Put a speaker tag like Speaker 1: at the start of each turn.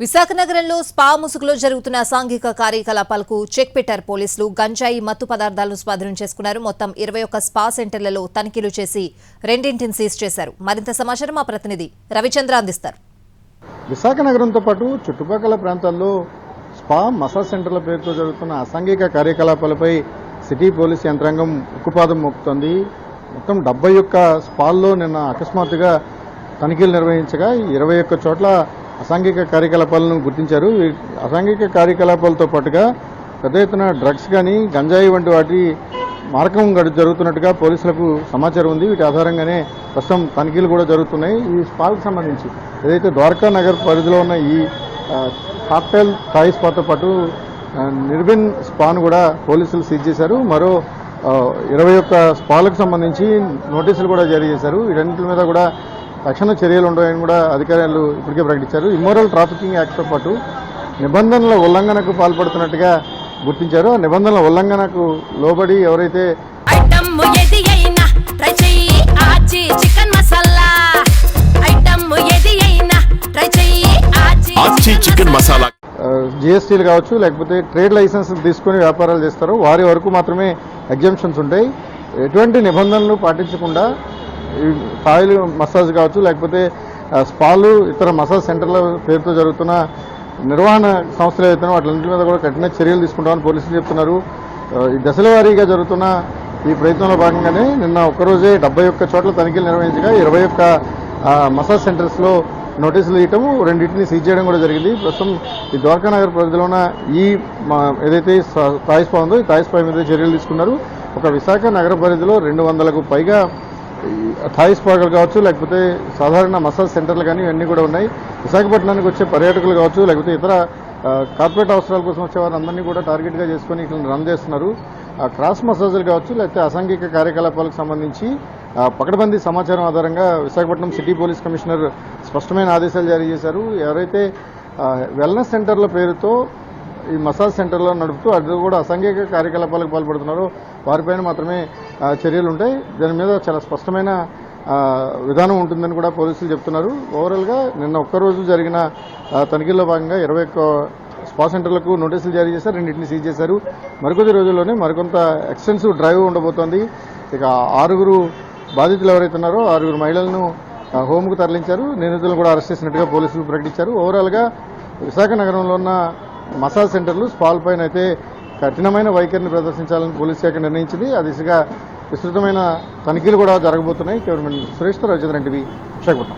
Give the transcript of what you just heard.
Speaker 1: విశాఖ నగరంలో స్పా ముసుగులో జరుగుతున్న అసాంఘిక కార్యకలాపాలకు చెక్ పెట్టారు పోలీసులు. గంజాయి మత్తు పదార్థాలను స్వాధీనం చేసుకున్నారు. మొత్తం ఇరవై ఒక్క స్పా సెంటర్లలో తనిఖీలు చేసి రెండింటిని సీజ్ చేశారు. మరింత సమాచారం మా ప్రతినిధి రవిచంద్ర అందిస్తారు.
Speaker 2: విశాఖ నగరంతో పాటు చుట్టుపక్కల ప్రాంతాల్లో స్పా మసాజ్ సెంటర్ల పేరుతో జరుగుతున్న అసాంఘిక కార్యకలాపాలపై సిటీ పోలీస్ యంత్రాంగం ఉక్కుపాదం మోపుతోంది. మొత్తం డెబ్బై ఒక్క స్పాల్లో నిన్న అకస్మాత్తుగా తనిఖీలు నిర్వహించగా ఇరవై ఒక్క చోట్ల అసాంఘిక కార్యకలాపాలను గుర్తించారు. అసాంఘిక కార్యకలాపాలతో పాటుగా పెద్ద ఎత్తున డ్రగ్స్ కానీ గంజాయి వంటి వాటి మార్గం గడు జరుగుతున్నట్టుగా పోలీసులకు సమాచారం ఉంది. వీటి ఆధారంగానే ప్రస్తుతం తనిఖీలు కూడా జరుగుతున్నాయి. ఈ స్పాకు సంబంధించి ఏదైతే ద్వారకా నగర్ పరిధిలో ఉన్న ఈ కాక్టైల్ థాయి స్పాతో పాటు నిర్బిన్ నిర్విన్ స్పాను కూడా పోలీసులు సీజ్ చేశారు. మరో ఇరవై ఒక్క స్పాలకు సంబంధించి నోటీసులు కూడా జారీ చేశారు. వీటన్నింటి మీద కూడా తక్షణ చర్యలు ఉంటాయని కూడా అధికారులు ఇప్పటికే ప్రకటించారు. ఇమ్మోరల్ ట్రాఫికింగ్ యాక్ట్తో పాటు నిబంధనల ఉల్లంఘనకు పాల్పడుతున్నట్టుగా గుర్తించారు. ఆ నిబంధనల ఉల్లంఘనకు లోబడి ఎవరైతే
Speaker 3: ఐటమ్ ఏది అయినా ట్రై చెయ్యి. ఆచి చికెన్ మసాలా. ఐటమ్ ఏది అయినా ట్రై చెయ్యి. ఆచి
Speaker 4: ఆచి చికెన్ మసాలా.
Speaker 2: జిఎస్టీలు కావచ్చు లేకపోతే ట్రేడ్ లైసెన్స్ తీసుకొని వ్యాపారాలు చేస్తారో. వారి వరకు మాత్రమే ఎగ్జామ్షన్స్ ఉంటాయి. ఎటువంటి నిబంధనలు పాటించకుండా సాయిల్ మసాజ్ కావచ్చు లేకపోతే స్పాలు ఇతర మసాజ్ సెంటర్ల పేరుతో జరుగుతున్న నిర్వహణ సంస్థలు ఏవైతే వాటి మీద కూడా కఠిన చర్యలు తీసుకుంటామని పోలీసులు చెప్తున్నారు. ఈ దశల వారీగా జరుగుతున్న ఈ ప్రయత్నంలో భాగంగానే నిన్న ఒక్కరోజే డెబ్బై ఒక్క చోట్ల తనిఖీలు నిర్వహించగా ఇరవై ఒక్క మసాజ్ సెంటర్స్లో నోటీసులు ఇవ్వటము రెండింటిని సీజ్ చేయడం కూడా జరిగింది. ప్రస్తుతం ఈ ద్వారకా నగర్ పరిధిలో ఉన్న ఈ ఏదైతే తాయిస్పా ఉందో ఈ తాయిస్పా మీద చర్యలు తీసుకున్నారు. ఒక విశాఖ నగర పరిధిలో రెండు వందలకు పైగా థాయిస్ థాయి కావచ్చు లేకపోతే సాధారణ మసాజ్ సెంటర్లు కానీ ఇవన్నీ కూడా ఉన్నాయి. విశాఖపట్నానికి వచ్చే పర్యాటకులు కావచ్చు లేకపోతే ఇతర కార్పొరేట్ అవసరాల కోసం వచ్చే వారందరినీ కూడా టార్గెట్గా చేసుకొని ఇక్కడ రన్ చేస్తున్నారు. క్రాస్ మసాజులు కావచ్చు లేకపోతే అసాంఘిక కార్యకలాపాలకు సంబంధించి ఆ, పకడ్బందీ సమాచారం ఆధారంగా విశాఖపట్నం సిటీ పోలీస్ కమిషనర్ స్పష్టమైన ఆదేశాలు జారీ చేశారు. ఎవరైతే వెల్నెస్ సెంటర్ల పేరుతో ఈ మసాజ్ సెంటర్లో నడుపుతూ అది కూడా అసాంఘిక కార్యకలాపాలకు పాల్పడుతున్నారో వారిపైన మాత్రమే చర్యలు ఉంటాయి. దాని మీద చాలా స్పష్టమైన విధానం ఉంటుందని కూడా పోలీసులు చెప్తున్నారు. ఓవరాల్గా నిన్న ఒక్కరోజు జరిగిన తనిఖీల్లో భాగంగా ఇరవై ఒక్క స్పా సెంటర్లకు నోటీసులు జారీ చేశారు. రెండింటిని సీజ్ చేశారు. మరికొద్ది రోజుల్లోనే మరికొంత ఎక్స్టెన్సివ్ డ్రైవ్ ఉండబోతోంది. ఇక ఆరుగురు బాధితులు ఎవరైతే ఉన్నారో ఆరుగురు మహిళలను హోంకు తరలించారు. నిందితులను కూడా అరెస్ట్ చేసినట్టుగా పోలీసులు ప్రకటించారు. ఓవరాల్గా విశాఖ నగరంలో ఉన్న మసాజ్ సెంటర్లు స్పాల్ పైన అయితే కఠినమైన వైఖరిని ప్రదర్శించాలని పోలీస్ శాఖ నిర్ణయించింది. ఆ దిశగా విస్తృతమైన తనిఖీలు కూడా జరగబోతున్నాయి. కెమెరామెన్ సురేష్తో రవిచంద్రన్ టీవీ. విశాఖపట్నం.